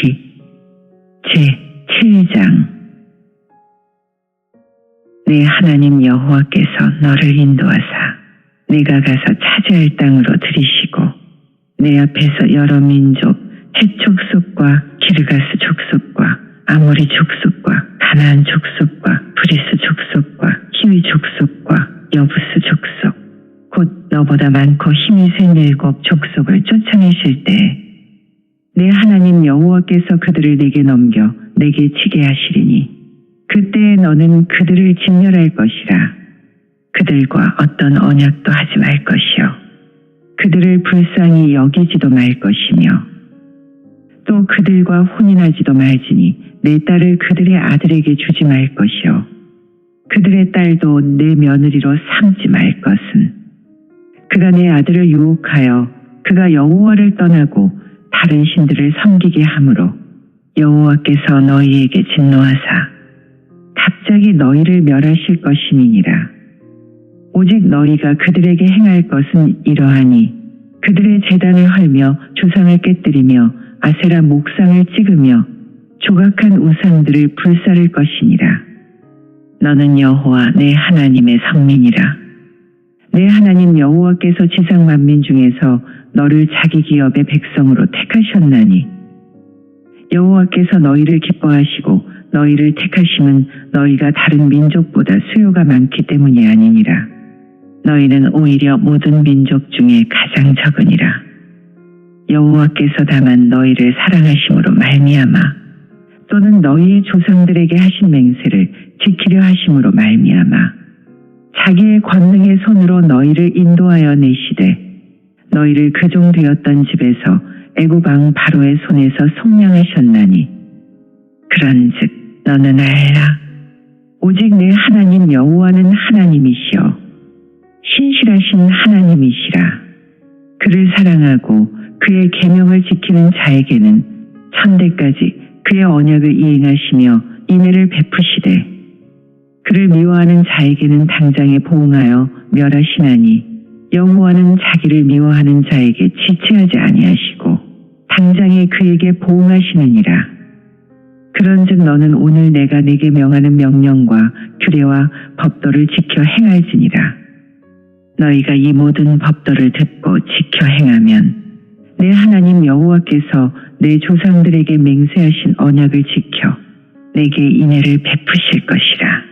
기 제7장. 내 하나님 여호와께서 너를 인도하사 내가 가서 차지할 땅으로 들이시고 내 앞에서 여러 민족 해촉숲과 기르가스 족속과 아모리 족속과 가나안 족속과 브리스 족속과 키위 족속과 여부스 족속 곧 너보다 많고 힘이 센 일곱 족속을 쫓아내실 때에 내 하나님 여호와께서 그들을 내게 넘겨 내게 치게 하시리니 그때에 너는 그들을 진멸할 것이라. 그들과 어떤 언약도 하지 말 것이요. 그들을 불쌍히 여기지도 말 것이며 또 그들과 혼인하지도 말지니 내 딸을 그들의 아들에게 주지 말 것이요. 그들의 딸도 내 며느리로 삼지 말 것은. 그가 내 아들을 유혹하여 그가 여호와를 떠나고 다른 신들을 섬기게 하므로 여호와께서 너희에게 진노하사 갑자기 너희를 멸하실 것임이니라. 오직 너희가 그들에게 행할 것은 이러하니 그들의 재단을 헐며 조상을 깨뜨리며 아세라 목상을 찍으며 조각한 우상들을 불사를 것이니라. 너는 여호와 내 하나님의 성민이라. 내 하나님 여호와께서 지상 만민 중에서 너를 자기 기업의 백성으로 택하셨나니 여호와께서 너희를 기뻐하시고 너희를 택하심은 너희가 다른 민족보다 수요가 많기 때문이 아니니라. 너희는 오히려 모든 민족 중에 가장 적으니라. 여호와께서 다만 너희를 사랑하심으로 말미암아 또는 너희의 조상들에게 하신 맹세를 지키려 하심으로 말미암아 자기의 권능의 손으로 너희를 인도하여 내시되 너희를 그종되었던 집에서 왕 바로의 손에서 속량하셨나니. 그런즉 너는 알라. 오직 내 하나님 여호와는 하나님이시여 신실하신 하나님이시라. 그를 사랑하고 그의 계명을 지키는 자에게는 천대까지 그의 언약을 이행하시며 인애를 베푸시되 그를 미워하는 자에게는 당장에 보응하여 멸하시나니 여호와는 자기를 미워하는 자에게 지체하지 아니하시고 당장에 그에게 보응하시느니라. 그런즉 너는 오늘 내가 네게 명하는 명령과 규례와 법도를 지켜 행할지니라. 너희가 이 모든 법도를 듣고 지켜 행하면 내 하나님 여호와께서 내 조상들에게 맹세하신 언약을 지켜 내게 인애를 베푸실 것이라.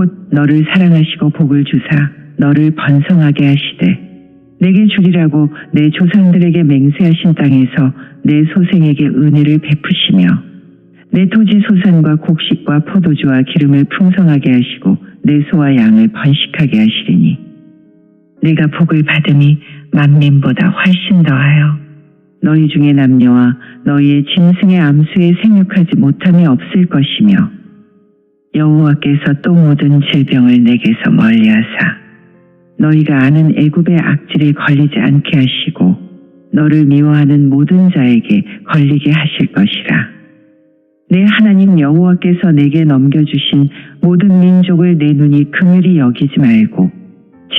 곧 너를 사랑하시고 복을 주사 너를 번성하게 하시되 내게 주리라고 내 조상들에게 맹세하신 땅에서 내 소생에게 은혜를 베푸시며 내 토지 소산과 곡식과 포도주와 기름을 풍성하게 하시고 내 소와 양을 번식하게 하시리니 내가 복을 받으니 만민보다 훨씬 더하여 너희 중에 남녀와 너희의 짐승의 암수에 생육하지 못함이 없을 것이며 여호와께서 또 모든 질병을 내게서 멀리하사 너희가 아는 애굽의 악질에 걸리지 않게 하시고 너를 미워하는 모든 자에게 걸리게 하실 것이라. 내 하나님 여호와께서 내게 넘겨주신 모든 민족을 내 눈이 긍휼히 여기지 말고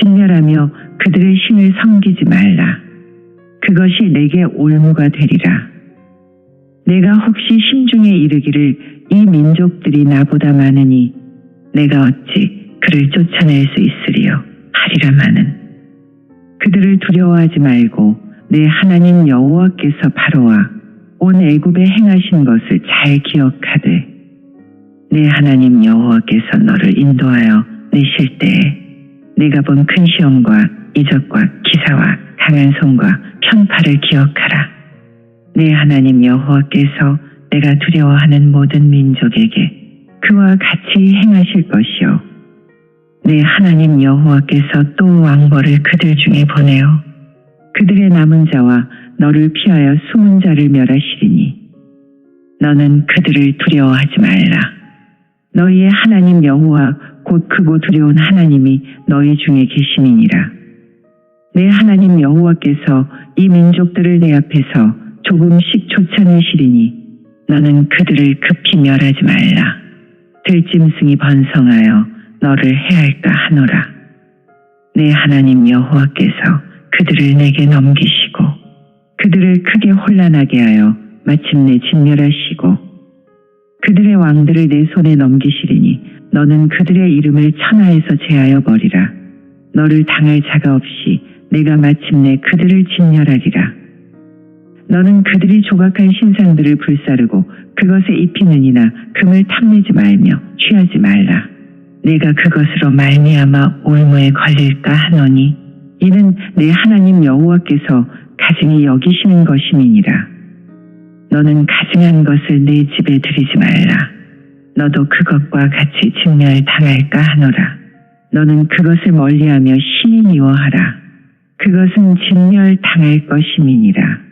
진멸하며 그들의 신을 섬기지 말라. 그것이 내게 올무가 되리라. 내가 혹시 심중에 이르기를 이 민족들이 나보다 많으니 내가 어찌 그를 쫓아낼 수 있으리요 하리라마는 그들을 두려워하지 말고 내 하나님 여호와께서 바로와 온 애굽에 행하신 것을 잘 기억하되 내 하나님 여호와께서 너를 인도하여 내실 때에 내가 본 큰 시험과 이적과 기사와 강한 손과 편파를 기억하라. 내 하나님 여호와께서 내가 두려워하는 모든 민족에게 그와 같이 행하실 것이요. 내 하나님 여호와께서 또 왕벌을 그들 중에 보내어 그들의 남은 자와 너를 피하여 숨은 자를 멸하시리니 너는 그들을 두려워하지 말라. 너희의 하나님 여호와 곧 크고 두려운 하나님이 너희 중에 계심이니라. 내 하나님 여호와께서 이 민족들을 내 앞에서 조금씩 쫓아내시리니 너는 그들을 급히 멸하지 말라. 들짐승이 번성하여 너를 해할까 하노라. 내 하나님 여호와께서 그들을 내게 넘기시고 그들을 크게 혼란하게 하여 마침내 진멸하시고 그들의 왕들을 내 손에 넘기시리니 너는 그들의 이름을 천하에서 제하여 버리라. 너를 당할 자가 없이 내가 마침내 그들을 진멸하리라. 너는 그들이 조각한 신상들을 불사르고 그것에 입히느니나 금을 탐내지 말며 취하지 말라. 내가 그것으로 말미암아 올무에 걸릴까 하노니 이는 내 하나님 여호와께서 가증히 여기시는 것임이니라. 너는 가증한 것을 내 집에 들이지 말라. 너도 그것과 같이 진멸 당할까 하노라. 너는 그것을 멀리하며 신이 미워하라. 그것은 진멸 당할 것임이니라.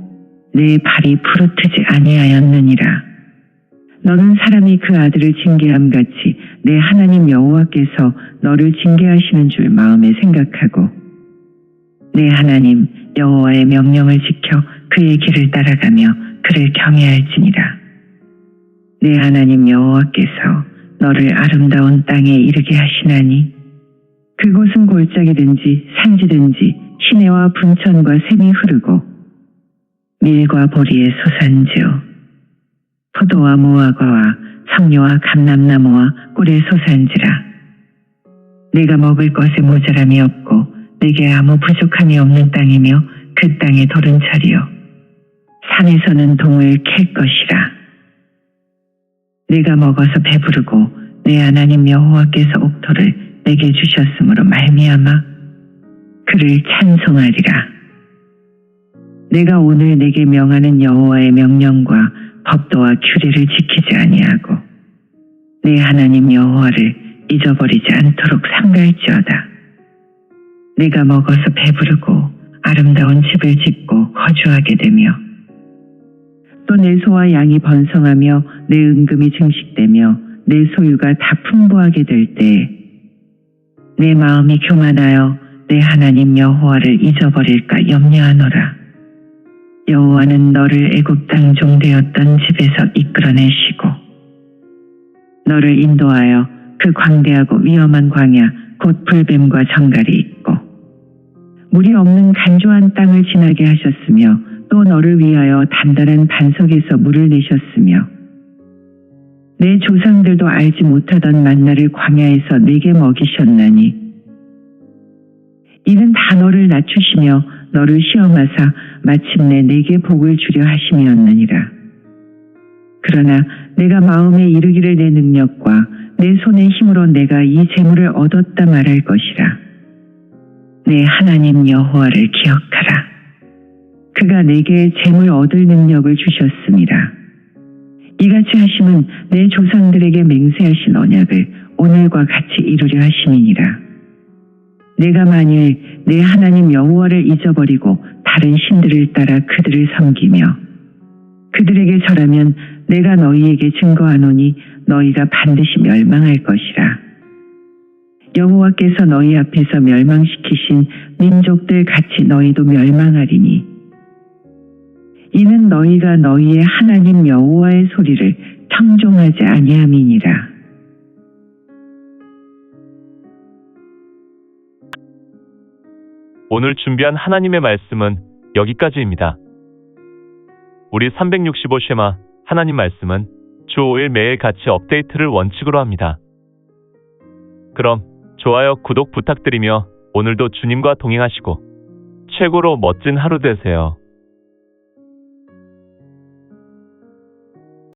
내 발이 부르트지 아니하였느니라. 너는 사람이 그 아들을 징계함 같이 내 하나님 여호와께서 너를 징계하시는 줄 마음에 생각하고 내 하나님 여호와의 명령을 지켜 그의 길을 따라가며 그를 경외할지니라. 내 하나님 여호와께서 너를 아름다운 땅에 이르게 하시나니 그곳은 골짜기든지 산지든지 시내와 분천과 샘이 흐르고 밀과 보리의 소산지요. 포도와 무화과와 석류와 감람나무와 꿀의 소산지라. 내가 먹을 것에 모자람이 없고 내게 아무 부족함이 없는 땅이며 그 땅의 돌은 철이요. 산에서는 동을 캘 것이라. 내가 먹어서 배부르고 내 하나님 여호와께서 옥토를 내게 주셨으므로 말미암아 그를 찬송하리라. 내가 오늘 내게 명하는 여호와의 명령과 법도와 규례를 지키지 아니하고 내 하나님 여호와를 잊어버리지 않도록 삼갈지어다. 내가 먹어서 배부르고 아름다운 집을 짓고 거주하게 되며 또 내 소와 양이 번성하며 내 은금이 증식되며 내 소유가 다 풍부하게 될 때에 내 마음이 교만하여 내 하나님 여호와를 잊어버릴까 염려하노라. 여호와는 너를 애굽 땅 종되었던 집에서 이끌어내시고 너를 인도하여 그 광대하고 위험한 광야 곧 불뱀과 정갈이 있고 물이 없는 간조한 땅을 지나게 하셨으며 또 너를 위하여 단단한 반석에서 물을 내셨으며 내 조상들도 알지 못하던 만나를 광야에서 내게 먹이셨나니 이는 다 너를 낮추시며 너를 시험하사 마침내 내게 복을 주려 하심이었느니라. 그러나 내가 마음에 이르기를 내 능력과 내 손의 힘으로 내가 이 재물을 얻었다 말할 것이라. 내 하나님 여호와를 기억하라. 그가 내게 재물 얻을 능력을 주셨습니다. 이같이 하심은 내 조상들에게 맹세하신 언약을 오늘과 같이 이루려 하심이니라. 내가 만일 내 하나님 여호와를 잊어버리고 다른 신들을 따라 그들을 섬기며 그들에게 절하면 내가 너희에게 증거하노니 너희가 반드시 멸망할 것이라. 여호와께서 너희 앞에서 멸망시키신 민족들 같이 너희도 멸망하리니 이는 너희가 너희의 하나님 여호와의 소리를 청종하지 아니함이니라. 오늘 준비한 하나님의 말씀은 여기까지입니다. 우리 365 쉐마 하나님 말씀은 주 5일 매일 같이 업데이트를 원칙으로 합니다. 그럼 좋아요, 구독 부탁드리며 오늘도 주님과 동행하시고 최고로 멋진 하루 되세요.